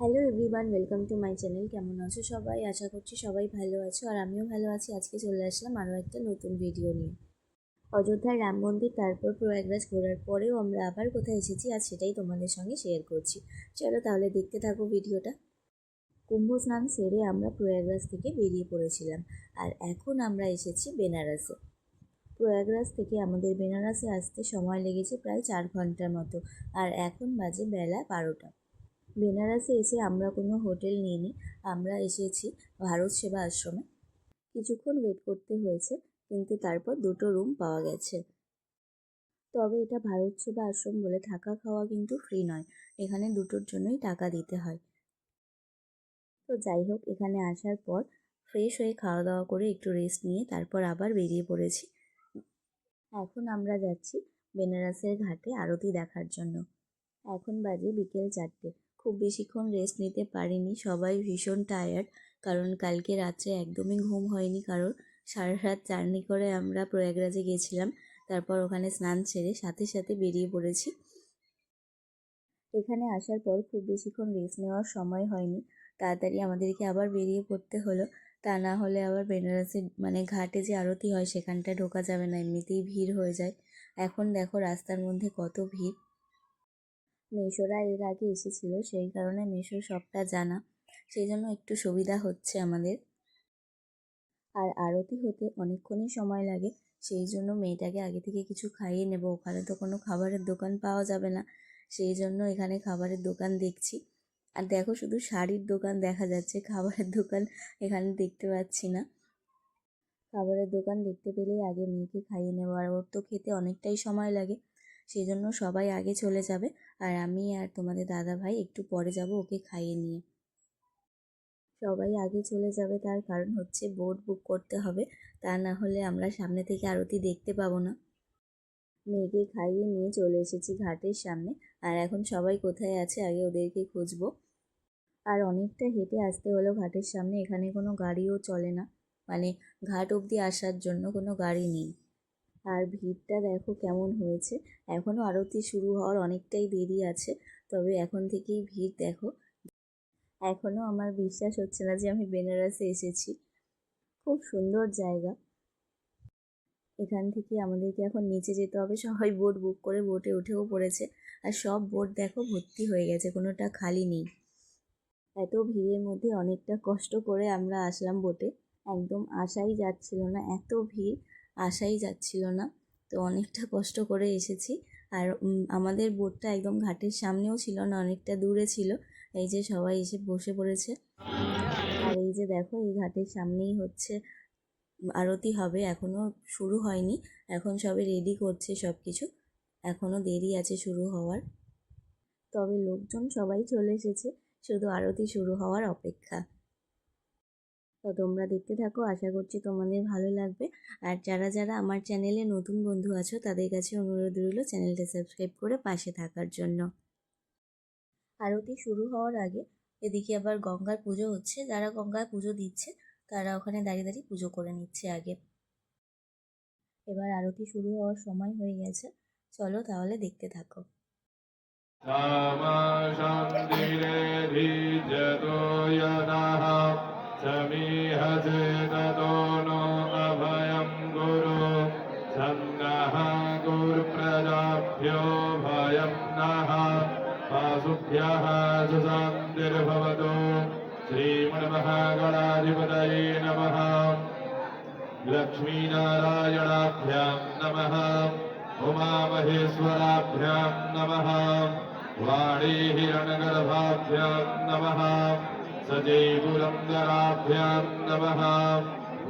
Hello everyone welcome to my channel কেমন আছো সবাই? আশা করছি সবাই ভালো আছো আর আমিও ভালো আছি। আজকে চলে আসলাম আরও একটা নতুন ভিডিও নিয়ে। অযোধ্যার রাম মন্দির, তারপর প্রয়াগরাজ ঘোরার পরেও আমরা আবার কোথায় এসেছি আর সেটাই তোমাদের সঙ্গে শেয়ার করছি। চলো তাহলে দেখতে থাকো ভিডিওটা কুম্ভ স্নান সেরে আমরা প্রয়াগরাজ থেকে বেরিয়ে পড়েছিলাম আর এখন আমরা এসেছি বেনারসে। প্রয়াগরাজ থেকে আমাদের বেনারসে আসতে সময় লেগেছে প্রায় চার ঘণ্টার মতো আর এখন বাজে বেলা বারোটা। বেনারসে এসে আমরা কোনো হোটেল নিইনি, আমরা এসেছি ভারত সেবা আশ্রমে। কিছুক্ষণ ওয়েট করতে হয়েছে, কিন্তু তারপর দুটো রুম পাওয়া গেছে। তবে এটা ভারত সেবা আশ্রম বলে থাকা খাওয়া কিন্তু ফ্রি নয়, এখানে দুটোর জন্যই টাকা দিতে হয়। তো যাই হোক, এখানে আসার পর ফ্রেশ হয়ে খাওয়া দাওয়া করে একটু রেস্ট নিয়ে তারপর আবার বেরিয়ে পড়েছি। এখন আমরা যাচ্ছি বেনারসের ঘাটে আরতি দেখার জন্য। এখন বাজে বিকেল চারটে। খুব বেশিক্ষণ রেস্ট নিতে পারিনি। সবাই ভীষণ টায়ার্ড কারণ কালকে রাত্রে একদমই ঘুম হয়নি, কারণ সারা রাত জার্নি করে আমরা প্রয়াগরাজে গেছিলাম। তারপর ওখানে স্নান সেরে সাথে সাথে বেরিয়ে পড়েছি। এখানে আসার পর খুব বেশিক্ষণ রেস্ট নেওয়ার সময় হয়নি। তাড়াতাড়ি আমাদেরকে আবার বেরিয়ে পড়তে হলো। তা না হলে আবার বেনারসে মানে ঘাটে যে আরতি হয়, সেখানটায় ঢোকা যাবে না। এমনিতেই ভিড় হয়ে যায়। এখন দেখো রাস্তার মধ্যে কত ভিড়। মেশোরা এর আগে এসেছিল, সেই কারণে মেশোর সবটা জানা। সেই জন্য একটু সুবিধা হচ্ছে আমাদের। আর আরতি হতে অনেকক্ষণই সময় লাগে সেই জন্য মেয়েটাকে আগে থেকে কিছু খাইয়ে নেব। ওখানে তো কোনো খাবারের দোকান পাওয়া যাবে না সেই জন্য এখানে খাবারের দোকান দেখছি। আর দেখো শুধু শাড়ির দোকান দেখা যাচ্ছে, খাবারের দোকান এখানে দেখতে পাচ্ছি না। খাবারের দোকান দেখতে পেলেই আগে মেয়েকে খাইয়ে নেব, আর ওর তো খেতে অনেকটাই সময় লাগে। সেই জন্য সবাই আগে চলে যাবে আর আমি আর তোমাদের দাদা ভাই একটু পরে যাব ওকে খাইয়ে নিয়ে। সবাই আগে চলে যাবে তার কারণ হচ্ছে বোট বুক করতে হবে, তা না হলে আমরা সামনে থেকে আরতি দেখতে পাবো না। মেয়েকে খাইয়ে নিয়ে চলে এসেছি ঘাটের সামনে, আর এখন সবাই কোথায় আছে আগে ওদেরকে খুঁজবো। আর অনেকটা হেঁটে আসতে হলো ঘাটের সামনে, এখানে কোনো গাড়িও চলে না। মানে ঘাট অবধি আসার জন্য কোনো গাড়ি নেই। আর ভিড়টা দেখো কেমন হয়েছে। এখনও আরতি শুরু হওয়ার অনেকটাই দেরি আছে, তবে এখন থেকেই ভিড় দেখো। এখনও আমার বিশ্বাস হচ্ছে না যে আমি বেনারসে এসেছি। খুব সুন্দর জায়গা। এখান থেকে আমাদেরকে এখন নিচে যেতে হবে। সবাই বোট বুক করে বোটে উঠেও পড়েছে। আর সব বোট দেখো ভর্তি হয়ে গেছে, কোনোটা খালি নেই। এত ভিড়ের মধ্যে অনেকটা কষ্ট করে আমরা আসলাম বোটে। একদম আসাই যাচ্ছিল না, এত ভিড়। আসাই যাচ্ছিল না। তো অনেকটা কষ্ট করে এসেছি। আর আমাদের বোটটা একদম ঘাটের সামনেও ছিল না, অনেকটা দূরে ছিল। এই যে সবাই এসে বসে পড়েছে। আর এই যে দেখো, এই ঘাটের সামনেই হচ্ছে আরতি হবে। এখনও শুরু হয়নি। এখন সবে রেডি করছে সব কিছু এখনও দেরি আছে শুরু হওয়ার। তবে লোকজন সবাই চলে এসেছে। শুধু আরতি শুরু হওয়ার অপেক্ষা। তো তোমরা দেখতে থাকো, আশা করছি তোমাদের ভালো লাগবে। আর যারা যারা আমার চ্যানেলে নতুন বন্ধু আছো, তাদের কাছে অনুরোধ রইল চ্যানেলটা সাবস্ক্রাইব করে পাশে থাকার জন্য। আরতি শুরু হওয়ার আগে এদিকে আবার গঙ্গার পুজো হচ্ছে। যারা গঙ্গায় পুজো দিচ্ছে, তারা ওখানে দাঁড়িয়ে দাঁড়িয়ে পুজো করে নিচ্ছে আগে। এবার আরতি শুরু হওয়ার সময় হয়ে গেছে। চলো তাহলে দেখতে থাকো। শান্তিরে समीहसे ततो नो अभयं गुरु। सन्नः गुरुप्रजाभ्यो भयं नः। वासुभ्यः सुशान्तिर्भवतु श्रीमन्महागणाधिपतये नमः। लक्ष्मीनारायणाभ्यां नमः। उमामहेश्वराभ्यां नमः। वाणीहिरणगर्भाभ्यां नमः। सजैपुरन्दराभ्यां नमः।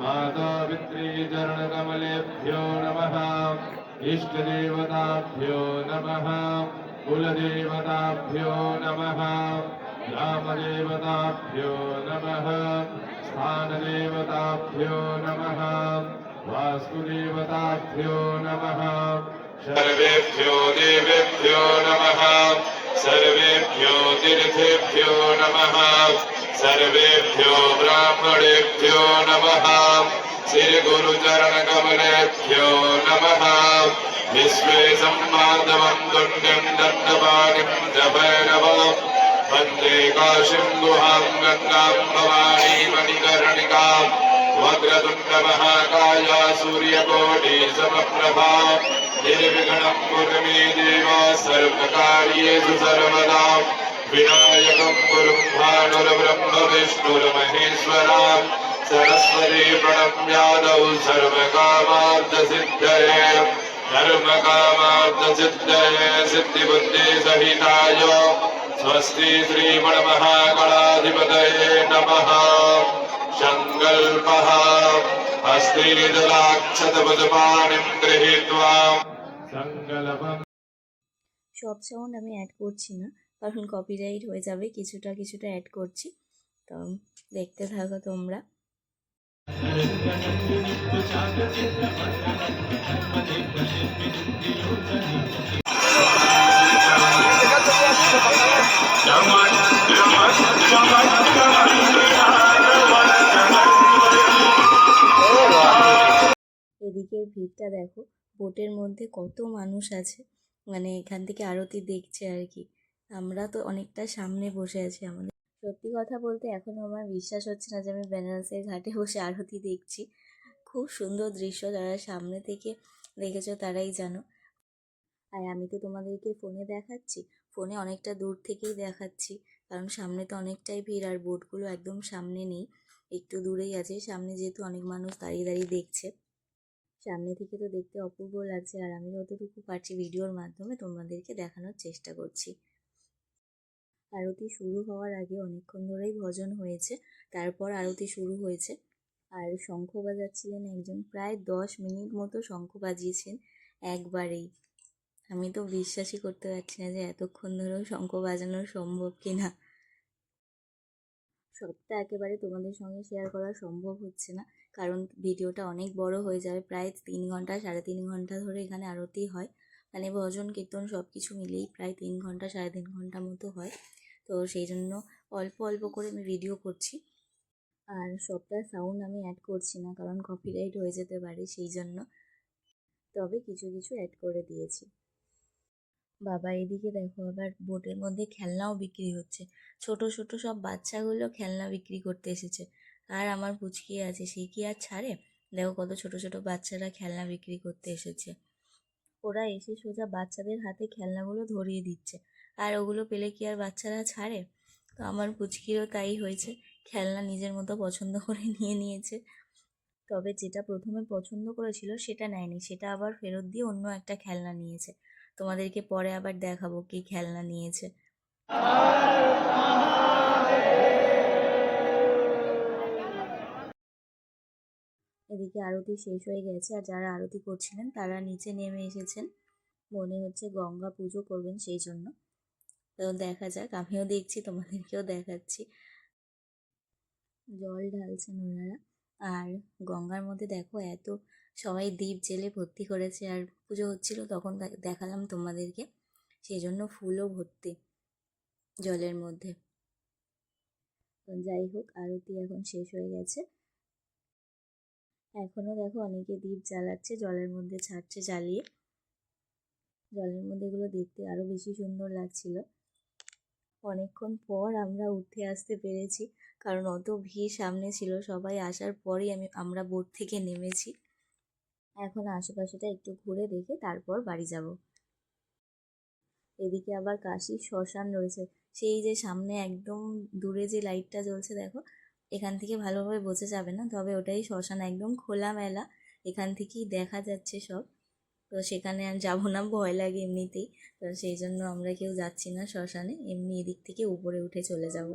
मातापितृचरणकमलेभ्यो नमः। इष्टदेवताभ्यो नमः। कुलदेवताभ्यो नमः। ग्रामदेवताभ्यो नमः। स्थानदेवताभ्यो नमः। वास्तुदेवताभ्यो नमः। सर्वेभ्यो देवेभ्यो नमः। सर्वेभ्यो तीर्थेभ्यो नमः। सर्वेभ्यो ब्राह्मणेभ्यो नमः। श्रीगुरुचरणकमलेभ्यो नमः। विश्वे सम्माधवं तुण्यं दण्डपाणिं च भैरवम्। वंदे काशीं गुहां गङ्गां भवानी मणिकर्णिकाम्। वक्रतुण्डमहाकाय सूर्यकोटि समप्रभा। निर्विघ्नं कुरु मे देव सर्वकार्येषु सर्वदा। विनायकं गुरुं भानुर्ब्रह्म विष्णुर्महेश्वरा सरस्वती प्रणम्यादौ सर्वकामार्थसिद्धये धर्मकामार्थसिद्धये सिद्धिबुद्धिसहिताय स्वस्ति श्रीमणमहागणाधिपतये नमः सङ्कल्पः हस्तिदलाक्षतपदपाणिं गृहीत्वा सङ्कल्पम् সব সাউন্ড আমি অ্যাড করছি না কারণ কপিরাইট হয়ে যাবে, কিছুটা কিছুটা অ্যাড করছি। তো দেখতে থাকো তোমরা। এদিকের ভিড়টা দেখো বোটের মধ্যে কত মানুষ আছে। মানে এখান থেকে আরতি দেখছে আর কি। আমরা তো অনেকটা সামনে বসে আছি আমাদের। সত্যি কথা বলতে এখনও আমার বিশ্বাস হচ্ছে না যে আমি বেনারসের ঘাটে বসে আরতি দেখছি। খুব সুন্দর দৃশ্য যারা সামনে থেকে দেখেছ তারাই জানো। আর আমি তো তোমাদেরকে ফোনে দেখাচ্ছি। ফোনে অনেকটা দূর থেকেই দেখাচ্ছি, কারণ সামনে তো অনেকটাই ভিড় আর বোটগুলো একদম সামনে নেই। একটু দূরেই আছে, সামনে যেহেতু অনেক মানুষ দাঁড়িয়ে দাঁড়িয়ে দেখছে। সামনে থেকে তো দেখতে অপূর্ব লাগছে। আর আমি যতটুকু পারছি ভিডিওর মাধ্যমে তোমাদেরকে দেখানোর চেষ্টা করছি। আরতি শুরু হওয়ার আগে অনেকক্ষণ ধরেই ভজন হয়েছে। তারপর আরতি শুরু হয়েছে। আর শঙ্খ বাজাচ্ছিলেন একজন প্রায় দশ মিনিট মতো শঙ্খ বাজিয়েছেন একবারেই। আমি তো বিশ্বাসই করতে পারছি না যে এতক্ষণ ধরেও শঙ্খ বাজানো সম্ভব কিনা। সবটা একেবারে তোমাদের সঙ্গে শেয়ার করা সম্ভব হচ্ছে না। কারণ ভিডিওটা অনেক বড় হয়ে যাবে। প্রায় তিন ঘণ্টা, সাড়ে তিন ঘণ্টা ধরে এখানে আরতি হয়। মানে ভজন, কীর্তন সব কিছু মিলেই প্রায় তিন ঘণ্টা, সাড়ে তিন ঘণ্টা মতো হয়। তো সেই জন্য অল্প অল্প করে আমি ভিডিও করছি। আর সবটা সাউন্ড আমি অ্যাড করছি না, কারণ কপিরাইট হয়ে যেতে পারে সেই জন্য। তবে কিছু কিছু অ্যাড করে দিয়েছি। বাবা, এদিকে দেখো, আবার বোটের মধ্যে খেলনাও বিক্রি হচ্ছে। ছোট ছোট সব বাচ্চাগুলো খেলনা বিক্রি করতে এসেছে। আর আমার পুচকি আছে, সে কি আর ছাড়ে? দেখো কত ছোট ছোট বাচ্চারা খেলনা বিক্রি করতে এসেছে। ওরা এসে সোজা বাচ্চাদের হাতে খেলনাগুলো ধরিয়ে দিচ্ছে। আর ওগুলো পেলে কি আর বাচ্চারা ছাড়ে? তো আমার পুচকিরও তাই হয়েছে। খেলনা নিজের মতো পছন্দ করে নিয়ে নিয়েছে। তবে যেটা প্রথমে পছন্দ করেছিল সেটা নেয়নি। সেটা আবার ফেরত দিয়ে অন্য একটা খেলনা নিয়েছে। তোমাদেরকে পরে আবার দেখাবো কি খেলনা নিয়েছে। এদিকে আরতি শেষ হয়ে গেছে আর যারা আরতি করছিলেন তারা নিচে নেমে এসেছেন। মনে হচ্ছে গঙ্গা পুজো করবেন সেই জন্য। তো দেখা যাক, আমিও দেখছি, তোমাদেরকেও দেখাচ্ছি। জল ঢালছেন ওনারা। আর গঙ্গার মধ্যে দেখো এত সবাই দ্বীপ জেলে ভর্তি করেছে আর পুজো হচ্ছিল তখন দেখালাম তোমাদেরকে। সেই জন্য ফুলও ভর্তি জলের মধ্যে। যাই হোক, আরতি এখন শেষ হয়ে গেছে। এখনও দেখো অনেকে দ্বীপ জ্বালাচ্ছে, জলের মধ্যে ছাড়ছে জ্বালিয়ে। জলের মধ্যে এগুলো দেখতে আরও বেশি সুন্দর লাগছিল। অনেকক্ষণ পর আমরা উঠে আসতে পেরেছি, কারণ অত ভিড় সামনে ছিল, সবাই আসার পরেই আমি, আমরা বোট থেকে নেমেছি। এখন আশেপাশেটা একটু ঘুরে দেখে তারপর বাড়ি যাব। এদিকে আবার কাশি শ্মশান রয়েছে, সেই যে সামনে একদম দূরে যে লাইটটা জ্বলছে দেখো এখান থেকে ভালোভাবে বোঝা যাবে না। তবে ওটাই শ্মশান একদম খোলামেলা এখান থেকেই দেখা যাচ্ছে সব। তো সেখানে আর যাব না, ভয় লাগে এমনিতেই। তো সেই জন্য আমরা কেউ যাচ্ছি না শ্মশানে। এমনি এদিক থেকে উপরে উঠে চলে যাব।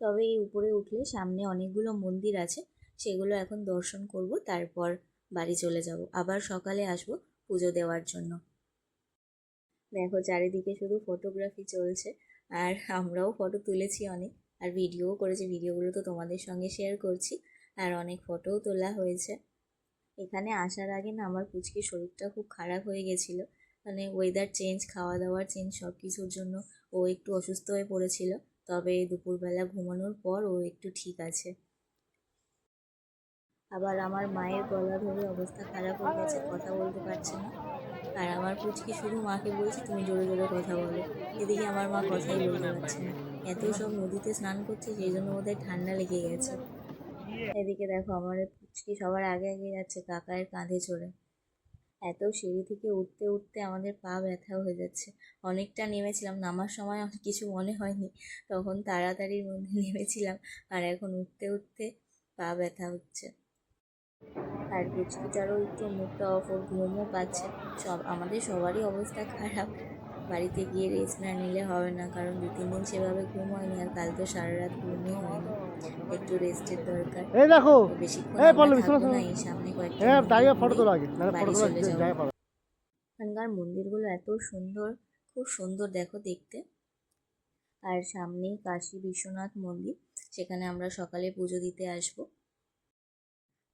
তবে এই উপরে উঠলে সামনে অনেকগুলো মন্দির আছে। সেগুলো এখন দর্শন করব, তারপর বাড়ি চলে যাব। আবার সকালে আসব পুজো দেওয়ার জন্য। দেখো, চারিদিকে শুধু ফটোগ্রাফি চলছে। আর আমরাও ফটো তুলেছি অনেক। আর ভিডিওও করেছি, ভিডিওগুলো তো তোমাদের সঙ্গে শেয়ার করছি। আর অনেক ফটোও তোলা হয়েছে। এখানে আসার আগে না আমার পুচকির শরীরটা খুব খারাপ হয়ে গেছিল। মানে ওয়েদার চেঞ্জ খাওয়া দাওয়ার চেঞ্জ সব কিছুর জন্য ও একটু অসুস্থ হয়ে পড়েছিল। তবে দুপুরবেলা ঘুমানোর পর ও একটু ঠিক আছে। আবার আমার মায়ের গলা ধরে অবস্থা খারাপ হয়ে গেছে, কথা বলতে পারছে না। আর আমার পুচকি শুধু মাকে বলছে, তুমি জোরে জোরে কথা বলো। এদিকে আমার মা কথাই বলতে পারছে না। এত সব নদীতে স্নান করছে, সেই জন্য ওদের ঠান্ডা লেগে গেছে। এদিকে দেখো, আমার পুচকি সবার আগে আগে যাচ্ছে কাকায়ের কাঁধে চড়ে। এত সিঁড়ি থেকে উঠতে উঠতে আমাদের পা ব্যথা হয়ে যাচ্ছে। অনেকটা নেমেছিলাম, নামার সময় কিছু মনে হয়নি। তখন তাড়াতাড়ির মধ্যে নেমেছিলাম আর এখন উঠতে উঠতে পা ব্যথা হচ্ছে। আর পুচকিটারও একটু মুখটা অফ ঘুমও পাচ্ছে। সব আমাদের সবারই অবস্থা খারাপ। বাড়িতে গিয়ে রেস্ট না নিলে হবে না কারণ দু তিন দিন সেভাবে ঘুম হয়নি আর কাল তো সারা রাত ঘুমই হয়নি। একটু রেস্টের দরকার। এই দেখো বেশিক্ষণ না এই সামনে কয়েকটা হ্যাঁ মন্দির দাঁড়িয়ে ফটো তোলা আগে। বাড়ি চলে যাব। জায়গা এখানকার মন্দিরগুলো এত সুন্দর খুব সুন্দর দেখো দেখতে। আর সামনেই কাশী বিশ্বনাথ মন্দির সেখানে আমরা সকালে পুজো দিতে আসব।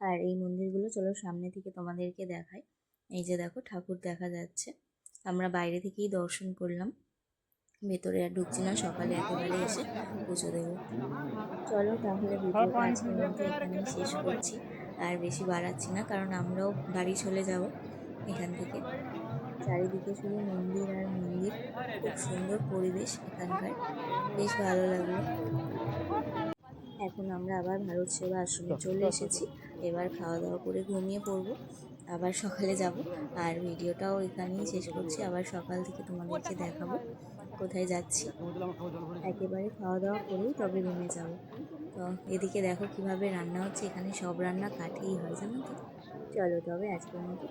আর এই মন্দিরগুলো চলো সামনে থেকে তোমাদেরকে দেখাই। এই যে দেখো ঠাকুর দেখা যাচ্ছে। আমরা বাইরে থেকেই দর্শন করলাম। ভেতরে আর ঢুকছি না, সকালে একেবারে এসে পুজো দেবো। চলো তাহলে ভিডিওটা শেষ করছি। আর বেশি বাড়াচ্ছি না, কারণ আমরাও বাড়ি চলে যাব এখান থেকে। চারিদিকে শুধু মন্দির আর মন্দির, খুব সুন্দর পরিবেশ এখানকার। বেশ ভালো লাগল। এখন আমরা আবার ভারত সেবা আশ্রমে চলে এসেছি। এবার খাওয়া দাওয়া করে ঘুমিয়ে পড়ব। আবার সকালে যাব। আর ভিডিওটাও এখানেই শেষ করছি। আবার সকাল থেকে তোমাদেরকে দেখাবো কোথায় যাচ্ছি। একেবারে খাওয়া দাওয়া করেই তবে রুমে যাব। তো এদিকে দেখো কীভাবে রান্না হচ্ছে। এখানে সব রান্না কাঠেই হয়, জানো তো? চলো তবে আজকের মতো।